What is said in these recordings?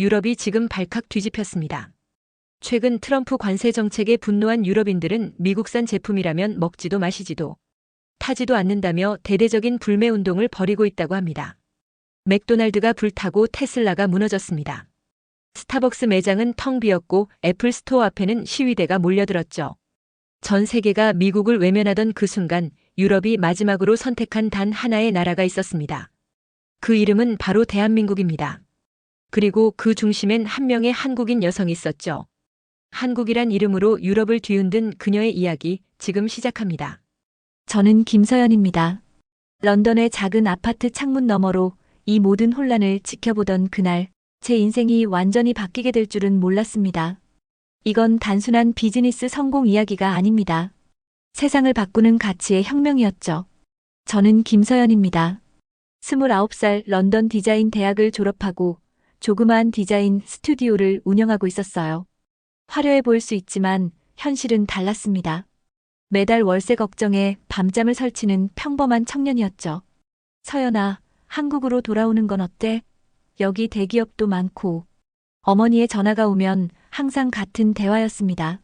유럽이 지금 발칵 뒤집혔습니다. 최근 트럼프 관세 정책에 분노한 유럽인들은 미국산 제품이라면 먹지도 마시지도 타지도 않는다며 대대적인 불매 운동을 벌이고 있다고 합니다. 맥도날드가 불타고 테슬라가 무너졌습니다. 스타벅스 매장은 텅 비었고 애플 스토어 앞에는 시위대가 몰려들었죠. 전 세계가 미국을 외면하던 그 순간 유럽이 마지막으로 선택한 단 하나의 나라가 있었습니다. 그 이름은 바로 대한민국입니다. 그리고 그 중심엔 한 명의 한국인 여성이 있었죠. 한국이란 이름으로 유럽을 뒤흔든 그녀의 이야기 지금 시작합니다. 저는 김서연입니다. 런던의 작은 아파트 창문 너머로 이 모든 혼란을 지켜보던 그날 제 인생이 완전히 바뀌게 될 줄은 몰랐습니다. 이건 단순한 비즈니스 성공 이야기가 아닙니다. 세상을 바꾸는 가치의 혁명이었죠. 저는 김서연입니다. 29살 런던 디자인 대학을 졸업하고 조그마한 디자인 스튜디오를 운영하고 있었어요. 화려해 보일 수 있지만 현실은 달랐습니다. 매달 월세 걱정에 밤잠을 설치는 평범한 청년이었죠. 서연아, 한국으로 돌아오는 건 어때? 여기 대기업도 많고. 어머니의 전화가 오면 항상 같은 대화였습니다.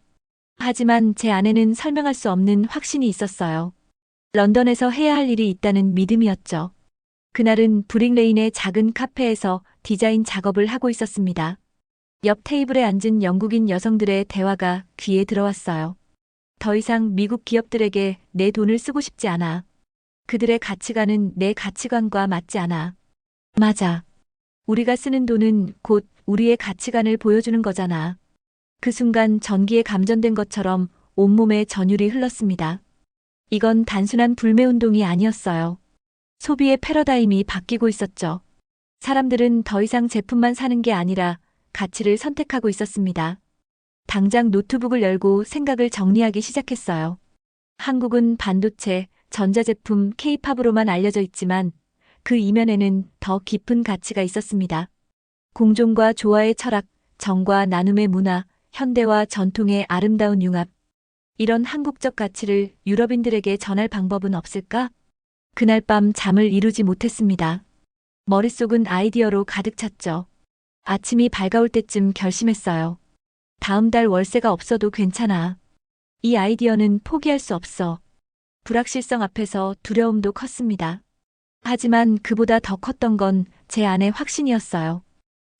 하지만 제 안에는 설명할 수 없는 확신이 있었어요. 런던에서 해야 할 일이 있다는 믿음이었죠. 그날은 브릭레인의 작은 카페에서 디자인 작업을 하고 있었습니다. 옆 테이블에 앉은 영국인 여성들의 대화가 귀에 들어왔어요. 더 이상 미국 기업들에게 내 돈을 쓰고 싶지 않아. 그들의 가치관은 내 가치관과 맞지 않아. 맞아. 우리가 쓰는 돈은 곧 우리의 가치관을 보여주는 거잖아. 그 순간 전기에 감전된 것처럼 온몸에 전율이 흘렀습니다. 이건 단순한 불매운동이 아니었어요. 소비의 패러다임이 바뀌고 있었죠. 사람들은 더 이상 제품만 사는 게 아니라 가치를 선택하고 있었습니다. 당장 노트북을 열고 생각을 정리하기 시작했어요. 한국은 반도체, 전자제품, 케이팝으로만 알려져 있지만 그 이면에는 더 깊은 가치가 있었습니다. 공존과 조화의 철학, 정과 나눔의 문화, 현대와 전통의 아름다운 융합. 이런 한국적 가치를 유럽인들에게 전할 방법은 없을까? 그날 밤 잠을 이루지 못했습니다. 머릿속은 아이디어로 가득 찼죠. 아침이 밝아올 때쯤 결심했어요. 다음 달 월세가 없어도 괜찮아. 이 아이디어는 포기할 수 없어. 불확실성 앞에서 두려움도 컸습니다. 하지만 그보다 더 컸던 건 제 안의 확신이었어요.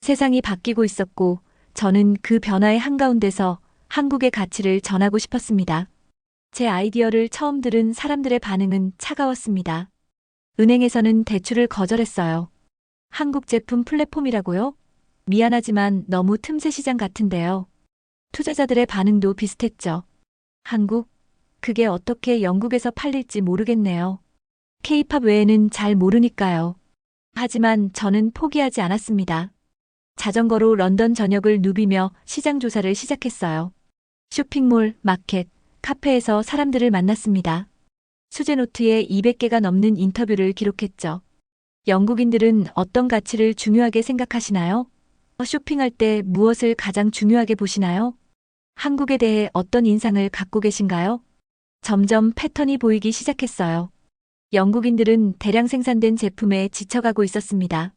세상이 바뀌고 있었고 저는 그 변화의 한가운데서 한국의 가치를 전하고 싶었습니다. 제 아이디어를 처음 들은 사람들의 반응은 차가웠습니다. 은행에서는 대출을 거절했어요. 한국 제품 플랫폼이라고요? 미안하지만 너무 틈새 시장 같은데요. 투자자들의 반응도 비슷했죠. 한국? 그게 어떻게 영국에서 팔릴지 모르겠네요. 케이팝 외에는 잘 모르니까요. 하지만 저는 포기하지 않았습니다. 자전거로 런던 전역을 누비며 시장 조사를 시작했어요. 쇼핑몰, 마켓, 카페에서 사람들을 만났습니다. 수제노트에 200개가 넘는 인터뷰를 기록했죠. 영국인들은 어떤 가치를 중요하게 생각하시나요? 쇼핑할 때 무엇을 가장 중요하게 보시나요? 한국에 대해 어떤 인상을 갖고 계신가요? 점점 패턴이 보이기 시작했어요. 영국인들은 대량 생산된 제품에 지쳐가고 있었습니다.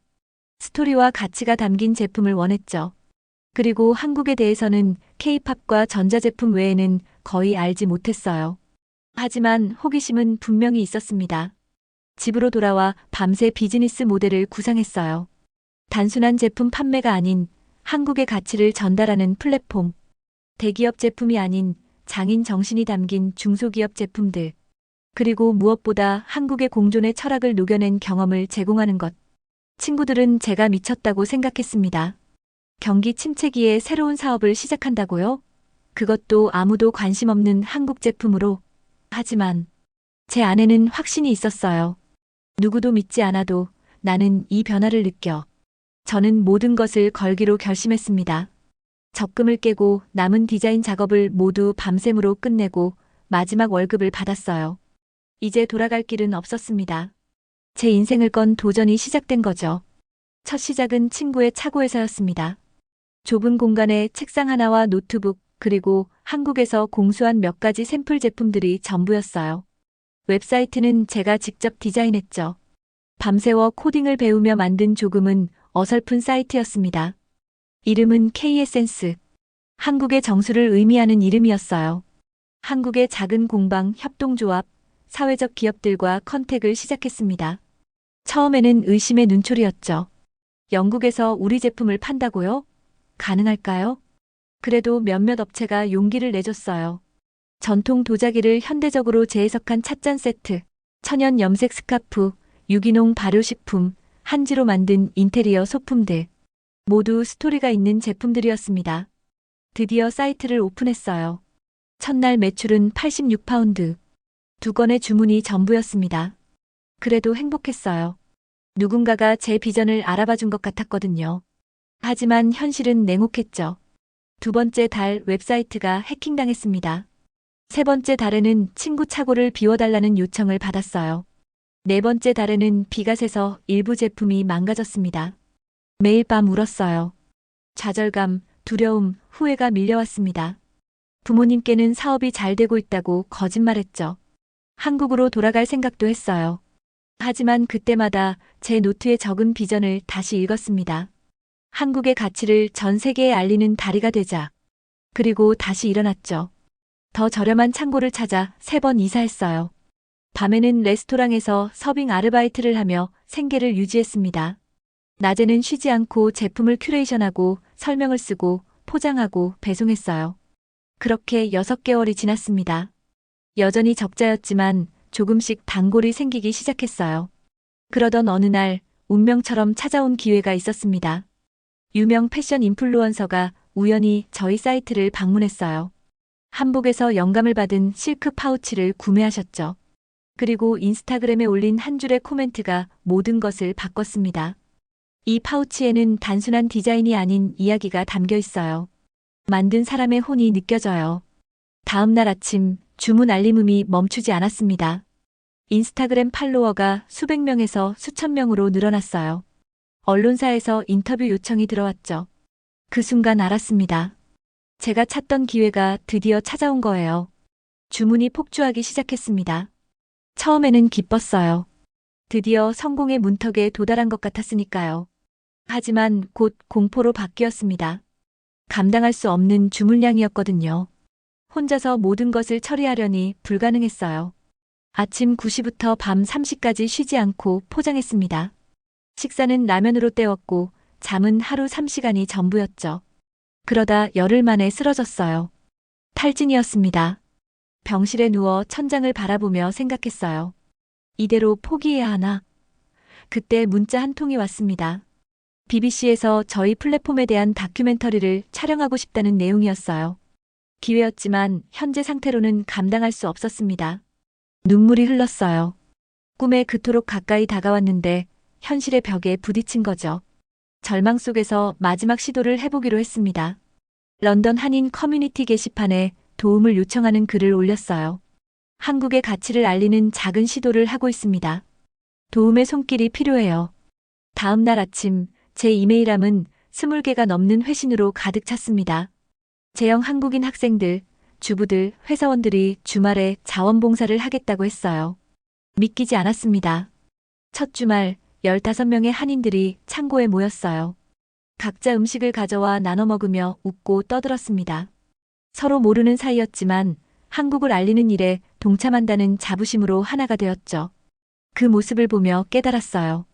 스토리와 가치가 담긴 제품을 원했죠. 그리고 한국에 대해서는 케이팝과 전자제품 외에는 거의 알지 못했어요. 하지만 호기심은 분명히 있었습니다. 집으로 돌아와 밤새 비즈니스 모델을 구상했어요. 단순한 제품 판매가 아닌 한국의 가치를 전달하는 플랫폼. 대기업 제품이 아닌 장인 정신이 담긴 중소기업 제품들. 그리고 무엇보다 한국의 공존의 철학을 녹여낸 경험을 제공하는 것. 친구들은 제가 미쳤다고 생각했습니다. 경기 침체기에 새로운 사업을 시작한다고요? 그것도 아무도 관심 없는 한국 제품으로. 하지만 제 안에는 확신이 있었어요. 누구도 믿지 않아도 나는 이 변화를 느껴. 저는 모든 것을 걸기로 결심했습니다. 적금을 깨고 남은 디자인 작업을 모두 밤샘으로 끝내고 마지막 월급을 받았어요. 이제 돌아갈 길은 없었습니다. 제 인생을 건 도전이 시작된 거죠. 첫 시작은 친구의 차고에서였습니다. 좁은 공간에 책상 하나와 노트북, 그리고 한국에서 공수한 몇 가지 샘플 제품들이 전부였어요. 웹사이트는 제가 직접 디자인했죠. 밤새워 코딩을 배우며 만든 조금은 어설픈 사이트였습니다. 이름은 KSense. 한국의 정수를 의미하는 이름이었어요. 한국의 작은 공방, 협동조합, 사회적 기업들과 컨택을 시작했습니다. 처음에는 의심의 눈초리였죠. 영국에서 우리 제품을 판다고요? 가능할까요? 그래도 몇몇 업체가 용기를 내줬어요. 전통 도자기를 현대적으로 재해석한 찻잔 세트, 천연 염색 스카프, 유기농 발효식품, 한지로 만든 인테리어 소품들. 모두 스토리가 있는 제품들이었습니다. 드디어 사이트를 오픈했어요. 첫날 매출은 86파운드. 두 건의 주문이 전부였습니다. 그래도 행복했어요. 누군가가 제 비전을 알아봐 준 것 같았거든요. 하지만 현실은 냉혹했죠. 두 번째 달 웹사이트가 해킹당했습니다. 세 번째 달에는 친구 차고를 비워달라는 요청을 받았어요. 네 번째 달에는 비가 새서 일부 제품이 망가졌습니다. 매일 밤 울었어요. 좌절감, 두려움, 후회가 밀려왔습니다. 부모님께는 사업이 잘 되고 있다고 거짓말했죠. 한국으로 돌아갈 생각도 했어요. 하지만 그때마다 제 노트에 적은 비전을 다시 읽었습니다. 한국의 가치를 전 세계에 알리는 다리가 되자. 그리고 다시 일어났죠. 더 저렴한 창고를 찾아 세 번 이사했어요. 밤에는 레스토랑에서 서빙 아르바이트를 하며 생계를 유지했습니다. 낮에는 쉬지 않고 제품을 큐레이션하고 설명을 쓰고 포장하고 배송했어요. 그렇게 6개월이 지났습니다. 여전히 적자였지만 조금씩 단골이 생기기 시작했어요. 그러던 어느 날 운명처럼 찾아온 기회가 있었습니다. 유명 패션 인플루언서가 우연히 저희 사이트를 방문했어요. 한복에서 영감을 받은 실크 파우치를 구매하셨죠. 그리고 인스타그램에 올린 한 줄의 코멘트가 모든 것을 바꿨습니다. 이 파우치에는 단순한 디자인이 아닌 이야기가 담겨 있어요. 만든 사람의 혼이 느껴져요. 다음 날 아침 주문 알림음이 멈추지 않았습니다. 인스타그램 팔로워가 수백 명에서 수천 명으로 늘어났어요. 언론사에서 인터뷰 요청이 들어왔죠. 그 순간 알았습니다. 제가 찾던 기회가 드디어 찾아온 거예요. 주문이 폭주하기 시작했습니다. 처음에는 기뻤어요. 드디어 성공의 문턱에 도달한 것 같았으니까요. 하지만 곧 공포로 바뀌었습니다. 감당할 수 없는 주문량이었거든요. 혼자서 모든 것을 처리하려니 불가능했어요. 아침 9시부터 밤 3시까지 쉬지 않고 포장했습니다. 식사는 라면으로 때웠고 잠은 하루 3시간이 전부였죠. 그러다 열흘 만에 쓰러졌어요. 탈진이었습니다. 병실에 누워 천장을 바라보며 생각했어요. 이대로 포기해야 하나? 그때 문자 한 통이 왔습니다. BBC에서 저희 플랫폼에 대한 다큐멘터리를 촬영하고 싶다는 내용이었어요. 기회였지만 현재 상태로는 감당할 수 없었습니다. 눈물이 흘렀어요. 꿈에 그토록 가까이 다가왔는데 현실의 벽에 부딪힌 거죠. 절망 속에서 마지막 시도를 해보기로 했습니다. 런던 한인 커뮤니티 게시판에 도움을 요청하는 글을 올렸어요. 한국의 가치를 알리는 작은 시도를 하고 있습니다. 도움의 손길이 필요해요. 다음 날 아침 제 이메일함은 20개가 넘는 회신으로 가득 찼습니다. 재영 한국인 학생들, 주부들, 회사원들이 주말에 자원봉사를 하겠다고 했어요. 믿기지 않았습니다. 첫 주말 15명의 한인들이 창고에 모였어요. 각자 음식을 가져와 나눠 먹으며 웃고 떠들었습니다. 서로 모르는 사이였지만 한국을 알리는 일에 동참한다는 자부심으로 하나가 되었죠. 그 모습을 보며 깨달았어요.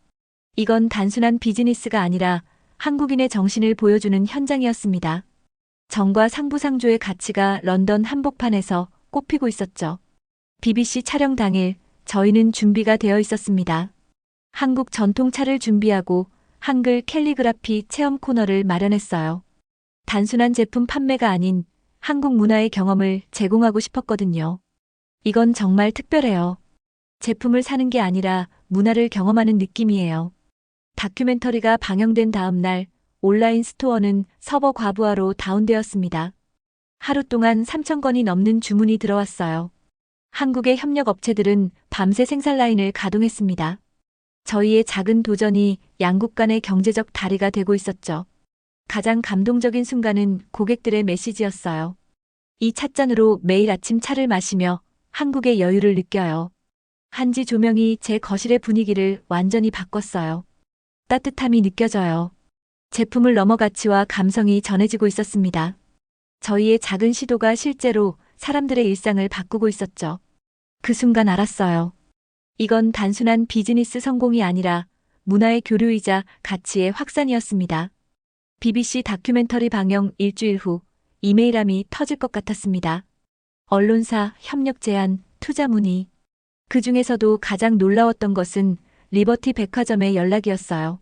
이건 단순한 비즈니스가 아니라 한국인의 정신을 보여주는 현장이었습니다. 정과 상부상조의 가치가 런던 한복판에서 꽃피고 있었죠. BBC 촬영 당일 저희는 준비가 되어 있었습니다. 한국 전통차를 준비하고 한글 캘리그라피 체험 코너를 마련했어요. 단순한 제품 판매가 아닌 한국 문화의 경험을 제공하고 싶었거든요. 이건 정말 특별해요. 제품을 사는 게 아니라 문화를 경험하는 느낌이에요. 다큐멘터리가 방영된 다음 날 온라인 스토어는 서버 과부하로 다운되었습니다. 하루 동안 3천 건이 넘는 주문이 들어왔어요. 한국의 협력 업체들은 밤새 생산 라인을 가동했습니다. 저희의 작은 도전이 양국 간의 경제적 다리가 되고 있었죠. 가장 감동적인 순간은 고객들의 메시지였어요. 이 찻잔으로 매일 아침 차를 마시며 한국의 여유를 느껴요. 한지 조명이 제 거실의 분위기를 완전히 바꿨어요. 따뜻함이 느껴져요. 제품을 넘어 가치와 감성이 전해지고 있었습니다. 저희의 작은 시도가 실제로 사람들의 일상을 바꾸고 있었죠. 그 순간 알았어요. 이건 단순한 비즈니스 성공이 아니라 문화의 교류이자 가치의 확산이었습니다. BBC 다큐멘터리 방영 일주일 후 이메일함이 터질 것 같았습니다. 언론사, 협력 제안, 투자 문의. 그 중에서도 가장 놀라웠던 것은 리버티 백화점의 연락이었어요.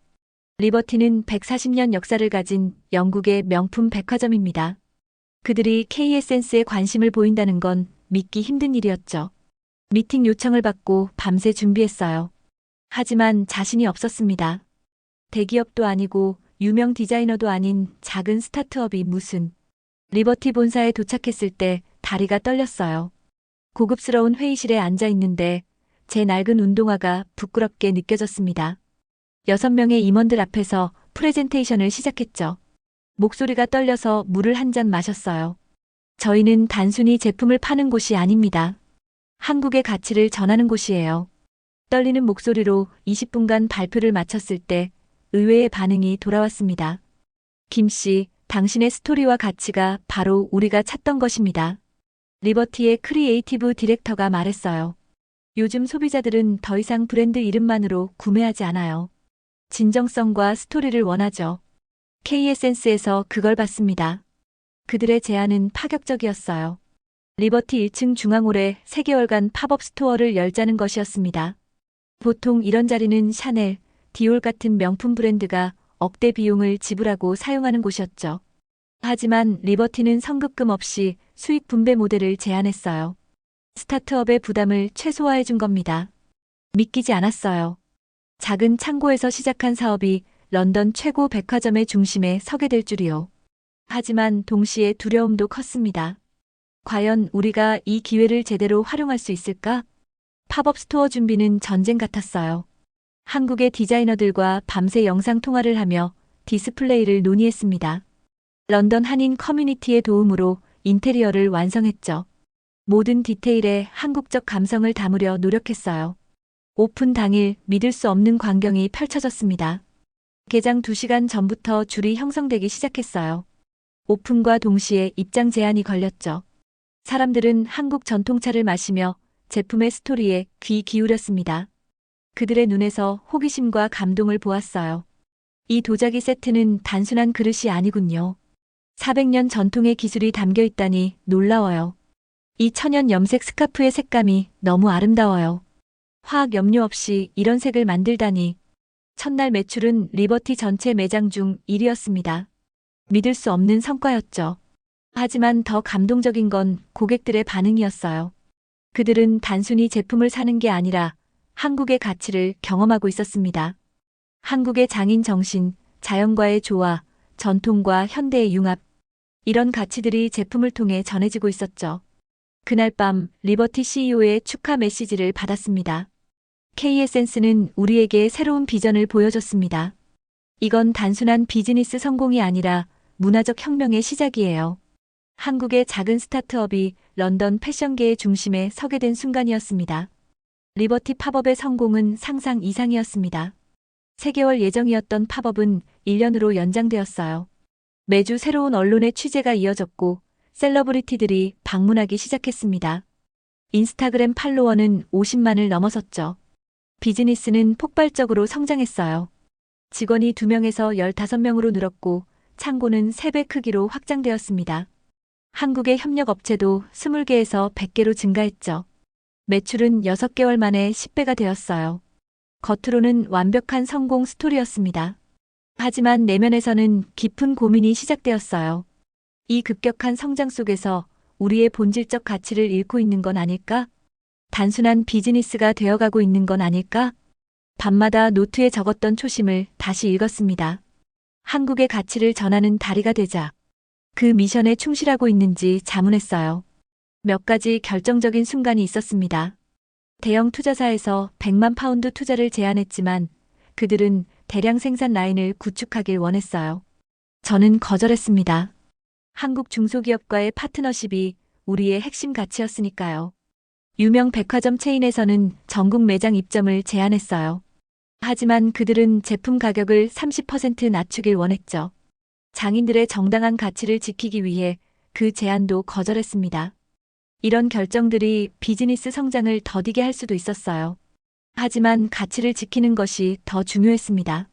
리버티는 140년 역사를 가진 영국의 명품 백화점입니다. 그들이 KSN스에 관심을 보인다는 건 믿기 힘든 일이었죠. 미팅 요청을 받고 밤새 준비했어요. 하지만 자신이 없었습니다. 대기업도 아니고 유명 디자이너도 아닌 작은 스타트업이 무슨. 리버티 본사에 도착했을 때 다리가 떨렸어요. 고급스러운 회의실에 앉아 있는데 제 낡은 운동화가 부끄럽게 느껴졌습니다. 여섯 명의 임원들 앞에서 프레젠테이션을 시작했죠. 목소리가 떨려서 물을 한 잔 마셨어요. 저희는 단순히 제품을 파는 곳이 아닙니다. 한국의 가치를 전하는 곳이에요. 떨리는 목소리로 20분간 발표를 마쳤을 때 의외의 반응이 돌아왔습니다. 김 씨, 당신의 스토리와 가치가 바로 우리가 찾던 것입니다. 리버티의 크리에이티브 디렉터가 말했어요. 요즘 소비자들은 더 이상 브랜드 이름만으로 구매하지 않아요. 진정성과 스토리를 원하죠. KSN스에서 그걸 봤습니다. 그들의 제안은 파격적이었어요. 리버티 1층 중앙홀에 3개월간 팝업 스토어를 열자는 것이었습니다. 보통 이런 자리는 샤넬, 디올 같은 명품 브랜드가 억대 비용을 지불하고 사용하는 곳이었죠. 하지만 리버티는 성급금 없이 수익 분배 모델을 제안했어요. 스타트업의 부담을 최소화해 준 겁니다. 믿기지 않았어요. 작은 창고에서 시작한 사업이 런던 최고 백화점의 중심에 서게 될 줄이요. 하지만 동시에 두려움도 컸습니다. 과연 우리가 이 기회를 제대로 활용할 수 있을까? 팝업 스토어 준비는 전쟁 같았어요. 한국의 디자이너들과 밤새 영상 통화를 하며 디스플레이를 논의했습니다. 런던 한인 커뮤니티의 도움으로 인테리어를 완성했죠. 모든 디테일에 한국적 감성을 담으려 노력했어요. 오픈 당일 믿을 수 없는 광경이 펼쳐졌습니다. 개장 2시간 전부터 줄이 형성되기 시작했어요. 오픈과 동시에 입장 제한이 걸렸죠. 사람들은 한국 전통차를 마시며 제품의 스토리에 귀 기울였습니다. 그들의 눈에서 호기심과 감동을 보았어요. 이 도자기 세트는 단순한 그릇이 아니군요. 400년 전통의 기술이 담겨 있다니 놀라워요. 이 천연 염색 스카프의 색감이 너무 아름다워요. 화학 염료 없이 이런 색을 만들다니. 첫날 매출은 리버티 전체 매장 중 1위였습니다. 믿을 수 없는 성과였죠. 하지만 더 감동적인 건 고객들의 반응이었어요. 그들은 단순히 제품을 사는 게 아니라 한국의 가치를 경험하고 있었습니다. 한국의 장인 정신, 자연과의 조화, 전통과 현대의 융합. 이런 가치들이 제품을 통해 전해지고 있었죠. 그날 밤 리버티 CEO의 축하 메시지를 받았습니다. KSN스는 우리에게 새로운 비전을 보여줬습니다. 이건 단순한 비즈니스 성공이 아니라 문화적 혁명의 시작이에요. 한국의 작은 스타트업이 런던 패션계의 중심에 서게 된 순간이었습니다. 리버티 팝업의 성공은 상상 이상이었습니다. 3개월 예정이었던 팝업은 1년으로 연장되었어요. 매주 새로운 언론의 취재가 이어졌고 셀러브리티들이 방문하기 시작했습니다. 인스타그램 팔로워는 50만을 넘어섰죠. 비즈니스는 폭발적으로 성장했어요. 직원이 2명에서 15명으로 늘었고 창고는 3배 크기로 확장되었습니다. 한국의 협력업체도 20개에서 100개로 증가했죠. 매출은 6개월 만에 10배가 되었어요. 겉으로는 완벽한 성공 스토리였습니다. 하지만 내면에서는 깊은 고민이 시작되었어요. 이 급격한 성장 속에서 우리의 본질적 가치를 잃고 있는 건 아닐까? 단순한 비즈니스가 되어가고 있는 건 아닐까? 밤마다 노트에 적었던 초심을 다시 읽었습니다. 한국의 가치를 전하는 다리가 되자 그 미션에 충실하고 있는지 자문했어요. 몇 가지 결정적인 순간이 있었습니다. 대형 투자사에서 100만 파운드 투자를 제안했지만 그들은 대량 생산 라인을 구축하길 원했어요. 저는 거절했습니다. 한국 중소기업과의 파트너십이 우리의 핵심 가치였으니까요. 유명 백화점 체인에서는 전국 매장 입점을 제안했어요. 하지만 그들은 제품 가격을 30% 낮추길 원했죠. 장인들의 정당한 가치를 지키기 위해 그 제안도 거절했습니다. 이런 결정들이 비즈니스 성장을 더디게 할 수도 있었어요. 하지만 가치를 지키는 것이 더 중요했습니다.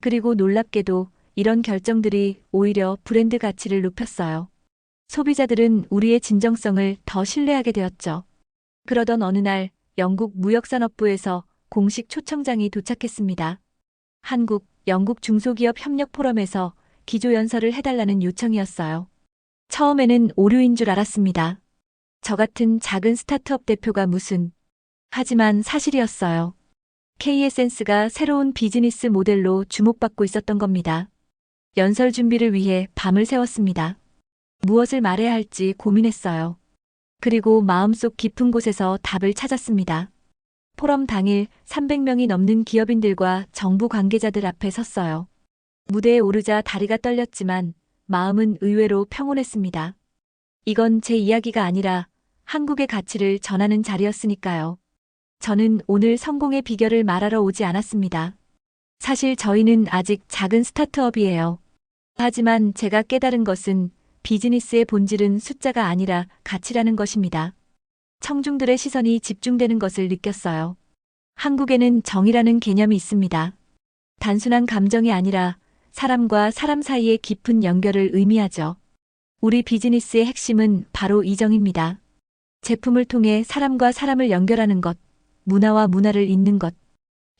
그리고 놀랍게도 이런 결정들이 오히려 브랜드 가치를 높였어요. 소비자들은 우리의 진정성을 더 신뢰하게 되었죠. 그러던 어느 날 영국 무역산업부에서 공식 초청장이 도착했습니다. 한국, 영국 중소기업 협력 포럼에서 기조연설을 해달라는 요청이었어요. 처음에는 오류인 줄 알았습니다. 저 같은 작은 스타트업 대표가 무슨. 하지만 사실이었어요. KSN스가 새로운 비즈니스 모델로 주목받고 있었던 겁니다. 연설 준비를 위해 밤을 새웠습니다. 무엇을 말해야 할지 고민했어요. 그리고 마음속 깊은 곳에서 답을 찾았습니다. 포럼 당일 300명이 넘는 기업인들과 정부 관계자들 앞에 섰어요. 무대에 오르자 다리가 떨렸지만 마음은 의외로 평온했습니다. 이건 제 이야기가 아니라 한국의 가치를 전하는 자리였으니까요. 저는 오늘 성공의 비결을 말하러 오지 않았습니다. 사실 저희는 아직 작은 스타트업이에요. 하지만 제가 깨달은 것은 비즈니스의 본질은 숫자가 아니라 가치라는 것입니다. 청중들의 시선이 집중되는 것을 느꼈어요. 한국에는 정이라는 개념이 있습니다. 단순한 감정이 아니라 사람과 사람 사이의 깊은 연결을 의미하죠. 우리 비즈니스의 핵심은 바로 이 정입니다. 제품을 통해 사람과 사람을 연결하는 것, 문화와 문화를 잇는 것.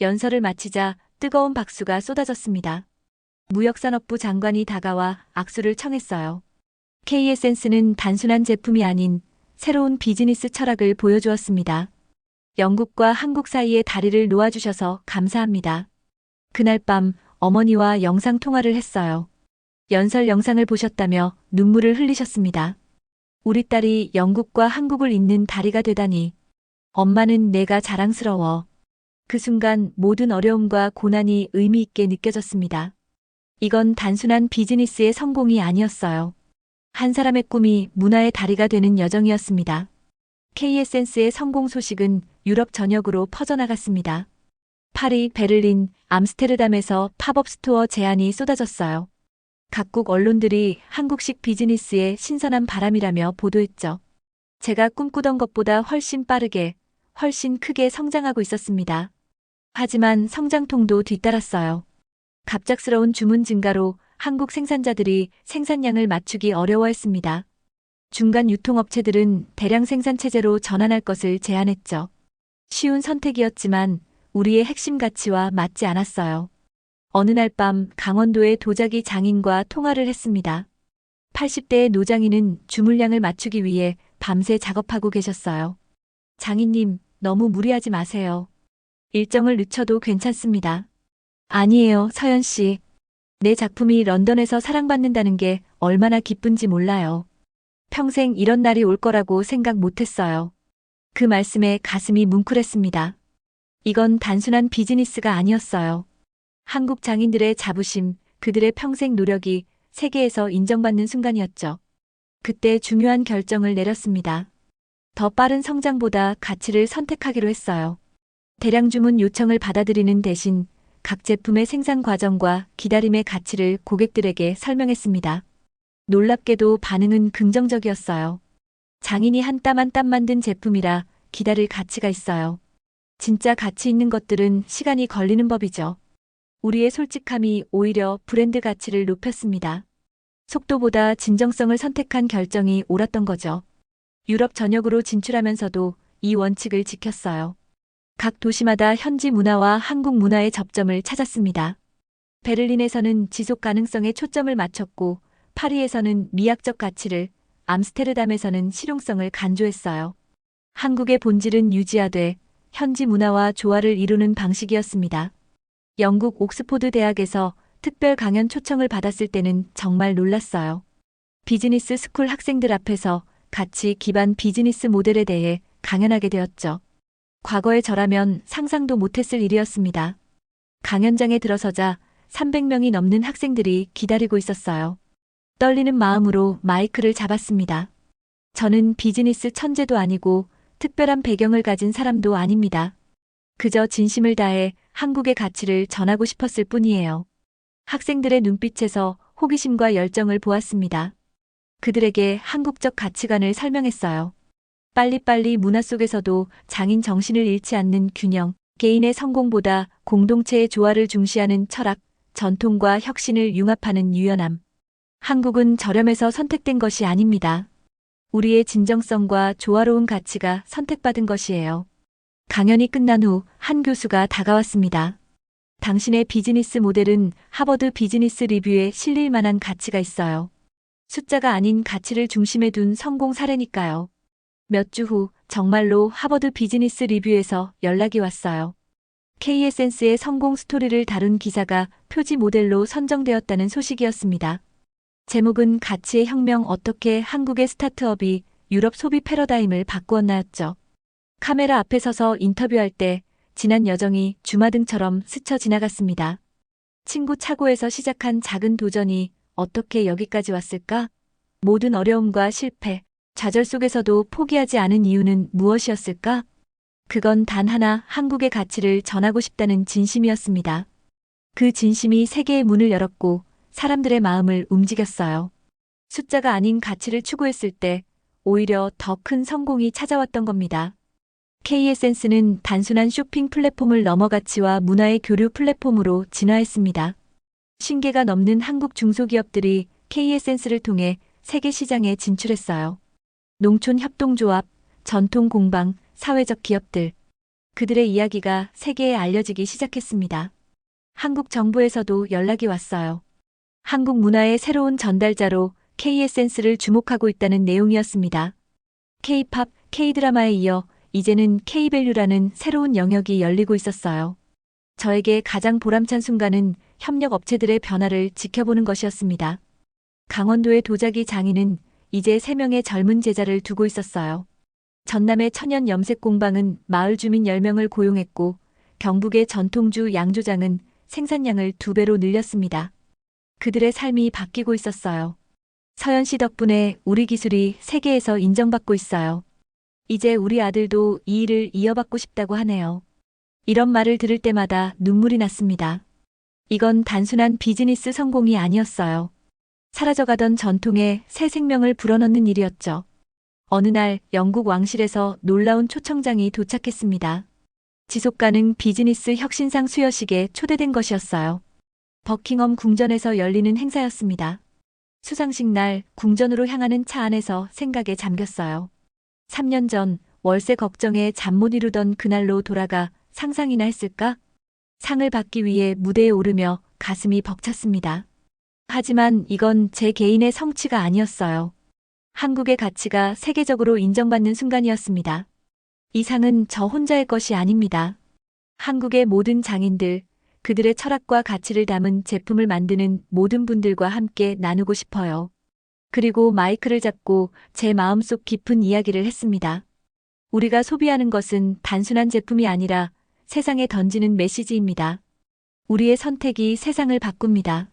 연설을 마치자 뜨거운 박수가 쏟아졌습니다. 무역산업부 장관이 다가와 악수를 청했어요. KSN스는 단순한 제품이 아닌 새로운 비즈니스 철학을 보여주었습니다. 영국과 한국 사이의 다리를 놓아주셔서 감사합니다. 그날 밤 어머니와 영상 통화를 했어요. 연설 영상을 보셨다며 눈물을 흘리셨습니다. 우리 딸이 영국과 한국을 잇는 다리가 되다니. 엄마는 내가 자랑스러워. 그 순간 모든 어려움과 고난이 의미 있게 느껴졌습니다. 이건 단순한 비즈니스의 성공이 아니었어요. 한 사람의 꿈이 문화의 다리가 되는 여정이었습니다. KSN스의 성공 소식은 유럽 전역으로 퍼져나갔습니다. 파리, 베를린, 암스테르담에서 팝업 스토어 제안이 쏟아졌어요. 각국 언론들이 한국식 비즈니스의 신선한 바람이라며 보도했죠. 제가 꿈꾸던 것보다 훨씬 빠르게, 훨씬 크게 성장하고 있었습니다. 하지만 성장통도 뒤따랐어요. 갑작스러운 주문 증가로 한국 생산자들이 생산량을 맞추기 어려워했습니다. 중간 유통업체들은 대량 생산 체제로 전환할 것을 제안했죠. 쉬운 선택이었지만 우리의 핵심 가치와 맞지 않았어요. 어느 날 밤 강원도의 도자기 장인과 통화를 했습니다. 80대의 노장인은 주물량을 맞추기 위해 밤새 작업하고 계셨어요. 장인님, 너무 무리하지 마세요. 일정을 늦춰도 괜찮습니다. 아니에요, 서연 씨. 내 작품이 런던에서 사랑받는다는 게 얼마나 기쁜지 몰라요. 평생 이런 날이 올 거라고 생각 못 했어요. 그 말씀에 가슴이 뭉클했습니다. 이건 단순한 비즈니스가 아니었어요. 한국 장인들의 자부심, 그들의 평생 노력이 세계에서 인정받는 순간이었죠. 그때 중요한 결정을 내렸습니다. 더 빠른 성장보다 가치를 선택하기로 했어요. 대량 주문 요청을 받아들이는 대신 각 제품의 생산 과정과 기다림의 가치를 고객들에게 설명했습니다. 놀랍게도 반응은 긍정적이었어요. 장인이 한 땀 한 땀 만든 제품이라 기다릴 가치가 있어요. 진짜 가치 있는 것들은 시간이 걸리는 법이죠. 우리의 솔직함이 오히려 브랜드 가치를 높였습니다. 속도보다 진정성을 선택한 결정이 옳았던 거죠. 유럽 전역으로 진출하면서도 이 원칙을 지켰어요. 각 도시마다 현지 문화와 한국 문화의 접점을 찾았습니다. 베를린에서는 지속 가능성에 초점을 맞췄고 파리에서는 미학적 가치를, 암스테르담에서는 실용성을 간조했어요. 한국의 본질은 유지하되 현지 문화와 조화를 이루는 방식이었습니다. 영국 옥스포드 대학에서 특별 강연 초청을 받았을 때는 정말 놀랐어요. 비즈니스 스쿨 학생들 앞에서 가치 기반 비즈니스 모델에 대해 강연하게 되었죠. 과거의 저라면 상상도 못했을 일이었습니다. 강연장에 들어서자 300명이 넘는 학생들이 기다리고 있었어요. 떨리는 마음으로 마이크를 잡았습니다. 저는 비즈니스 천재도 아니고 특별한 배경을 가진 사람도 아닙니다. 그저 진심을 다해 한국의 가치를 전하고 싶었을 뿐이에요. 학생들의 눈빛에서 호기심과 열정을 보았습니다. 그들에게 한국적 가치관을 설명했어요. 빨리빨리 문화 속에서도 장인 정신을 잃지 않는 균형, 개인의 성공보다 공동체의 조화를 중시하는 철학, 전통과 혁신을 융합하는 유연함. 한국은 저렴해서 선택된 것이 아닙니다. 우리의 진정성과 조화로운 가치가 선택받은 것이에요. 강연이 끝난 후 한 교수가 다가왔습니다. 당신의 비즈니스 모델은 하버드 비즈니스 리뷰에 실릴 만한 가치가 있어요. 숫자가 아닌 가치를 중심에 둔 성공 사례니까요. 몇 주 후 정말로 하버드 비즈니스 리뷰에서 연락이 왔어요. KSNS의 성공 스토리를 다룬 기사가 표지 모델로 선정되었다는 소식이었습니다. 제목은 가치의 혁명 어떻게 한국의 스타트업이 유럽 소비 패러다임을 바꾸었나였죠. 카메라 앞에 서서 인터뷰할 때 지난 여정이 주마등처럼 스쳐 지나갔습니다. 친구 차고에서 시작한 작은 도전이 어떻게 여기까지 왔을까? 모든 어려움과 실패, 좌절 속에서도 포기하지 않은 이유는 무엇이었을까? 그건 단 하나 한국의 가치를 전하고 싶다는 진심이었습니다. 그 진심이 세계의 문을 열었고 사람들의 마음을 움직였어요. 숫자가 아닌 가치를 추구했을 때 오히려 더 큰 성공이 찾아왔던 겁니다. KSNS는 단순한 쇼핑 플랫폼을 넘어 가치와 문화의 교류 플랫폼으로 진화했습니다. 신개가 넘는 한국 중소기업들이 KSNS를 통해 세계 시장에 진출했어요. 농촌 협동조합, 전통 공방, 사회적 기업들. 그들의 이야기가 세계에 알려지기 시작했습니다. 한국 정부에서도 연락이 왔어요. 한국 문화의 새로운 전달자로 KSNS를 주목하고 있다는 내용이었습니다. K-팝, K-드라마에 이어 이제는 K-밸류라는 새로운 영역이 열리고 있었어요. 저에게 가장 보람찬 순간은 협력 업체들의 변화를 지켜보는 것이었습니다. 강원도의 도자기 장인은 이제 3명의 젊은 제자를 두고 있었어요. 전남의 천연 염색 공방은 마을 주민 10명을 고용했고 경북의 전통주 양조장은 생산량을 두 배로 늘렸습니다. 그들의 삶이 바뀌고 있었어요. 서현 씨 덕분에 우리 기술이 세계에서 인정받고 있어요. 이제 우리 아들도 이 일을 이어받고 싶다고 하네요. 이런 말을 들을 때마다 눈물이 났습니다. 이건 단순한 비즈니스 성공이 아니었어요. 사라져가던 전통에 새 생명을 불어넣는 일이었죠. 어느 날 영국 왕실에서 놀라운 초청장이 도착했습니다. 지속가능 비즈니스 혁신상 수여식에 초대된 것이었어요. 버킹엄 궁전에서 열리는 행사였습니다. 수상식 날 궁전으로 향하는 차 안에서 생각에 잠겼어요. 3년 전 월세 걱정에 잠 못 이루던 그날로 돌아가 상상이나 했을까? 상을 받기 위해 무대에 오르며 가슴이 벅찼습니다. 하지만 이건 제 개인의 성취가 아니었어요. 한국의 가치가 세계적으로 인정받는 순간이었습니다. 이 상은 저 혼자의 것이 아닙니다. 한국의 모든 장인들, 그들의 철학과 가치를 담은 제품을 만드는 모든 분들과 함께 나누고 싶어요. 그리고 마이크를 잡고 제 마음속 깊은 이야기를 했습니다. 우리가 소비하는 것은 단순한 제품이 아니라 세상에 던지는 메시지입니다. 우리의 선택이 세상을 바꿉니다.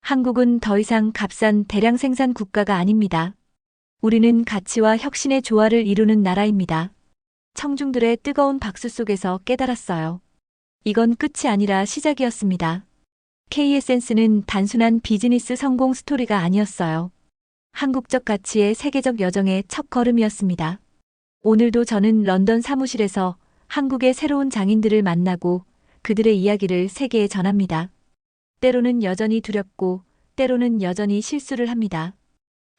한국은 더 이상 값싼 대량 생산 국가가 아닙니다. 우리는 가치와 혁신의 조화를 이루는 나라입니다. 청중들의 뜨거운 박수 속에서 깨달았어요. 이건 끝이 아니라 시작이었습니다. KSNS는 단순한 비즈니스 성공 스토리가 아니었어요. 한국적 가치의 세계적 여정의 첫 걸음이었습니다. 오늘도 저는 런던 사무실에서 한국의 새로운 장인들을 만나고 그들의 이야기를 세계에 전합니다. 때로는 여전히 두렵고 때로는 여전히 실수를 합니다.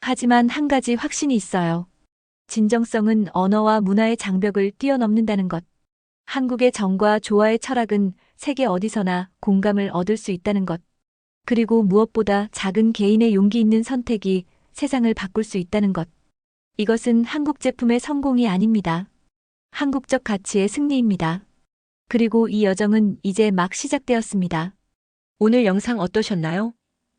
하지만 한 가지 확신이 있어요. 진정성은 언어와 문화의 장벽을 뛰어넘는다는 것. 한국의 정과 조화의 철학은 세계 어디서나 공감을 얻을 수 있다는 것. 그리고 무엇보다 작은 개인의 용기 있는 선택이 세상을 바꿀 수 있다는 것. 이것은 한국 제품의 성공이 아닙니다. 한국적 가치의 승리입니다. 그리고 이 여정은 이제 막 시작되었습니다. 오늘 영상 어떠셨나요?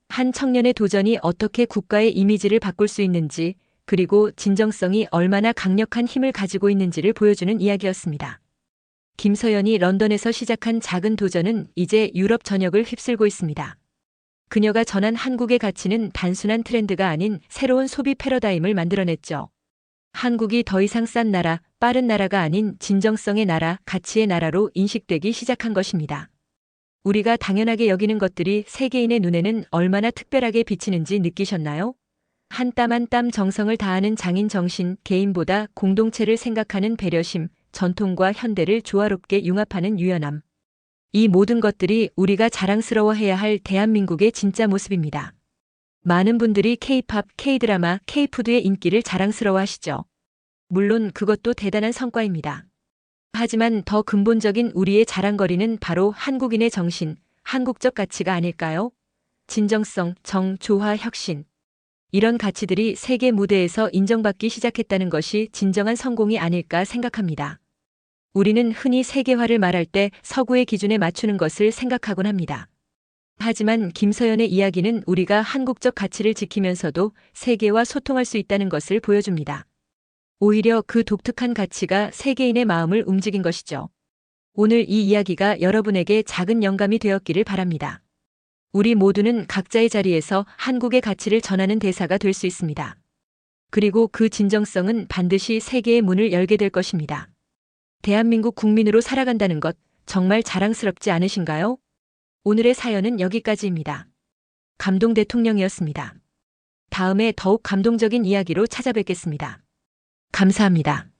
한 청년의 도전이 어떻게 국가의 이미지를 바꿀 수 있는지, 그리고 진정성이 얼마나 강력한 힘을 가지고 있는지를 보여주는 이야기였습니다. 김서연이 런던에서 시작한 작은 도전은 이제 유럽 전역을 휩쓸고 있습니다. 그녀가 전한 한국의 가치는 단순한 트렌드가 아닌 새로운 소비 패러다임을 만들어냈죠. 한국이 더 이상 싼 나라, 빠른 나라가 아닌 진정성의 나라, 가치의 나라로 인식되기 시작한 것입니다. 우리가 당연하게 여기는 것들이 세계인의 눈에는 얼마나 특별하게 비치는지 느끼셨나요? 한 땀 한 땀 정성을 다하는 장인 정신, 개인보다 공동체를 생각하는 배려심, 전통과 현대를 조화롭게 융합하는 유연함. 이 모든 것들이 우리가 자랑스러워해야 할 대한민국의 진짜 모습입니다. 많은 분들이 K-팝, K-드라마, K-푸드의 인기를 자랑스러워하시죠. 물론 그것도 대단한 성과입니다. 하지만 더 근본적인 우리의 자랑거리는 바로 한국인의 정신, 한국적 가치가 아닐까요? 진정성, 정, 조화, 혁신. 이런 가치들이 세계 무대에서 인정받기 시작했다는 것이 진정한 성공이 아닐까 생각합니다. 우리는 흔히 세계화를 말할 때 서구의 기준에 맞추는 것을 생각하곤 합니다. 하지만 김서연의 이야기는 우리가 한국적 가치를 지키면서도 세계와 소통할 수 있다는 것을 보여줍니다. 오히려 그 독특한 가치가 세계인의 마음을 움직인 것이죠. 오늘 이 이야기가 여러분에게 작은 영감이 되었기를 바랍니다. 우리 모두는 각자의 자리에서 한국의 가치를 전하는 대사가 될 수 있습니다. 그리고 그 진정성은 반드시 세계의 문을 열게 될 것입니다. 대한민국 국민으로 살아간다는 것 정말 자랑스럽지 않으신가요? 오늘의 사연은 여기까지입니다. 감동 대통령이었습니다. 다음에 더욱 감동적인 이야기로 찾아뵙겠습니다. 감사합니다.